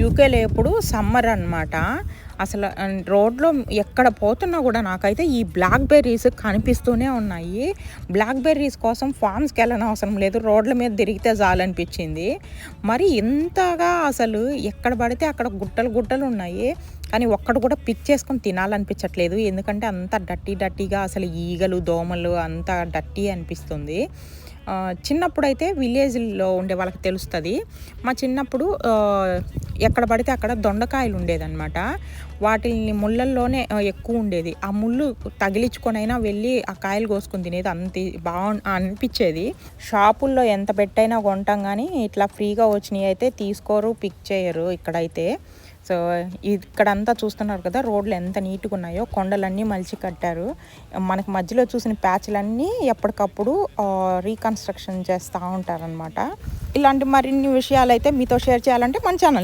యూకేలో ఎప్పుడు సమ్మర్ అన్నమాట. అసలు రోడ్లో ఎక్కడ పోతున్నా కూడా నాకైతే ఈ బ్లాక్ బెర్రీస్ కనిపిస్తూనే ఉన్నాయి. బ్లాక్ బెర్రీస్ కోసం ఫామ్స్కి వెళ్ళని అవసరం లేదు. రోడ్ల మీద తిరిగితే చాలనిపించింది మరి ఇంతగా అసలు ఎక్కడ పడితే అక్కడ గుట్టలు గుట్టలు ఉన్నాయి. కానీ ఒక్కడు కూడా పిక్ చేసుకొని తినాలనిపించట్లేదు. ఎందుకంటే అంత డట్టి డట్టిగా అసలు ఈగలు దోమలు అంత డట్టి అనిపిస్తుంది. చిన్నప్పుడైతే విలేజ్లో ఉండే వాళ్ళకి తెలుస్తుంది. మా చిన్నప్పుడు ఎక్కడ పడితే అక్కడ దొండకాయలు ఉండేదన్నమాట. వాటిని ముళ్ళల్లోనే ఎక్కువ ఉండేది. ఆ ముళ్ళు తగిలించుకొనైనా వెళ్ళి ఆ కాయలు కోసుకుని తినేది అంత బాగు అనిపించేది. షాపుల్లో ఎంత పెట్టైనా కొంటాం కానీ ఇట్లా ఫ్రీగా వచ్చినవి అయితే తీసుకోరు పిక్ చేయరు ఇక్కడైతే. సో ఇక్కడంతా చూస్తున్నారు కదా రోడ్లు ఎంత నీట్గా ఉన్నాయో కొండలన్నీ మలిచి కట్టారు. మనకి మధ్యలో చూసిన ప్యాచ్లన్నీ ఎప్పటికప్పుడు రీకన్స్ట్రక్షన్ చేస్తూ ఉంటారనమాట ఇలాంటి మరిన్ని విషయాలు అయితే మీతో షేర్ చేయాలంటే మన ఛానల్